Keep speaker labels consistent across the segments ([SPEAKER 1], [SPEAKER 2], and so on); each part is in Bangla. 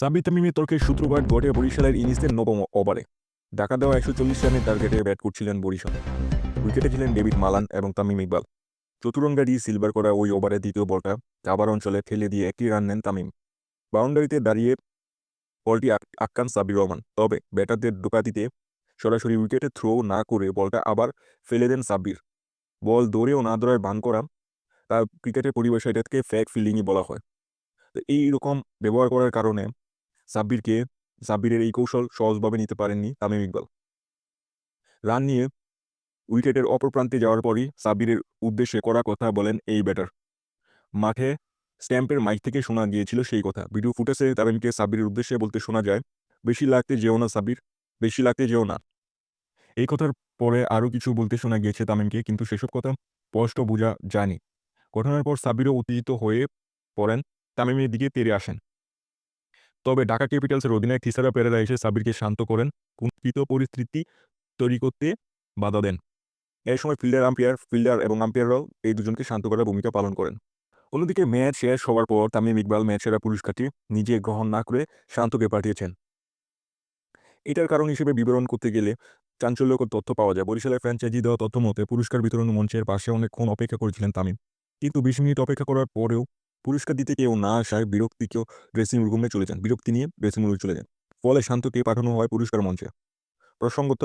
[SPEAKER 1] সাব্বির তামিমের তর্কে সূত্রপাত বরিশালের ইনিংসের নবম ওভারে। ঢাকা দেওয়া একশো চল্লিশ রানের টার্গেটে ব্যাট করছিলেন বরিশাল। উইকেটে ছিলেন ডেভিড মালান এবং তামিম ইকবাল। চতুরঙ্গারি সিলভার করা ওই ওভারের দ্বিতীয় বলটা চাবার অঞ্চলে ঠেলে দিয়ে একটি রান নেন তামিম। বাউন্ডারিতে দাঁড়িয়ে বলটি আক্কান সাবির রহমান। তবে ব্যাটারদের ডোকাতিতে সরাসরি উইকেটে থ্রো না করে বলটা আবার ফেলে দেন সাব্বির। বল দৌড়েও না দৌড়ায় বান করা তার ক্রিকেটের পরিবেশে এটাকে ফ্যাক ফিল্ডিংই বলা হয়। তো এই রকম ব্যবহার করার কারণে সাব্বিরকে সাব্বিরের এই কৌশল সহজভাবে নিতে পারেননি তামিম ইকবাল। রান নিয়ে উইকেটের অপর প্রান্তে যাওয়ার পরই সাব্বিরের উদ্দেশ্যে করা কথা বলেন এই ব্যাটার। মাঠে স্ট্যাম্পের মাইক থেকে শোনা গিয়েছিল সেই কথা। ভিডিও ফুটেজে তামিমকে সাব্বিরের উদ্দেশ্যে বলতে শোনা যায়, বেশি লাগতে যেও না সাব্বির, বেশি লাগতে যেও না। এই কথার পরে আরও কিছু বলতে শোনা গিয়েছে তামিমকে, কিন্তু সেসব কথা স্পষ্ট বোঝা যায়নি। ঘটনার পর সাব্বিরও উত্তেজিত হয়ে পড়েন তামিমের দিকে তেরে আসেন। তবে ঢাকা ক্যাপিটালসের অধিনায়ক থিসারা পেরেরা এসে সাবিরকে শান্ত করেন, কুণ্ঠিত পরিস্থিতি তৈরি করতে বাধা দেন। এই সময় ফিল্ডার, আম্পায়ার, ফিল্ডার এবং আম্পায়াররাও এই দুজনকে শান্ত করার ভূমিকা পালন করেন। অন্যদিকে ম্যাচ শেষ হওয়ার পর তামিম ইকবাল ম্যাচ সেরা পুরস্কারটি নিজে গ্রহণ না করে শান্তকে পাঠিয়েছেন। এটার কারণ হিসেবে বিবরণ করতে গেলে চাঞ্চল্যকর তথ্য পাওয়া যায়। বরিশালের ফ্র্যাঞ্চাইজি দেওয়া তথ্য মতে পুরস্কার বিতরণ মঞ্চের পাশে অনেকক্ষণ অপেক্ষা করেছিলেন তামিম। কিন্তু বিশ মিনিট অপেক্ষা করার পরেও পুরস্কার দিতে কেউ না আসায় বিরক্তিকেও ড্রেসিং রুমে চলে যান। বিরক্তি নিয়ে ড্রেসিং রুমে চলে যান। ফলে শান্তকে পাঠানো হয় পুরস্কার মঞ্চে। প্রসঙ্গত,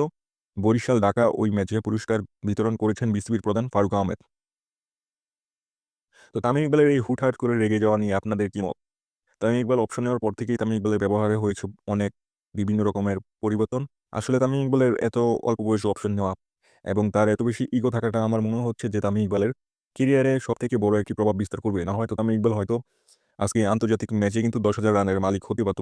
[SPEAKER 1] বরিশাল, ঢাকা ওই ম্যাচে পুরস্কার বিতরণ করেছেন বিসিবির প্রধান ফারুক আহমেদ। তো তামিম ইকবালের এই হুটহাট করে রেগে যাওয়া নিয়ে আপনাদের কি মত? তামিম ইকবাল অপশন নেওয়ার পর থেকেই তামিম ইকবালের ব্যবহারে হয়েছে অনেক বিভিন্ন রকমের পরিবর্তন। আসলে তামিম ইকবালের এত অল্প বয়সে অপশন নেওয়া এবং তার এত বেশি ইগো থাকাটা আমার মনে হচ্ছে যে তামিম ইকবালের কেরিয়ারে সব থেকে বড় একটি প্রভাব বিস্তার করবে। না হয়তো তামিম ইকবাল হয়তো আজকে আন্তর্জাতিক ম্যাচে কিন্তু দশ হাজার রানের মালিক হতে পারতো।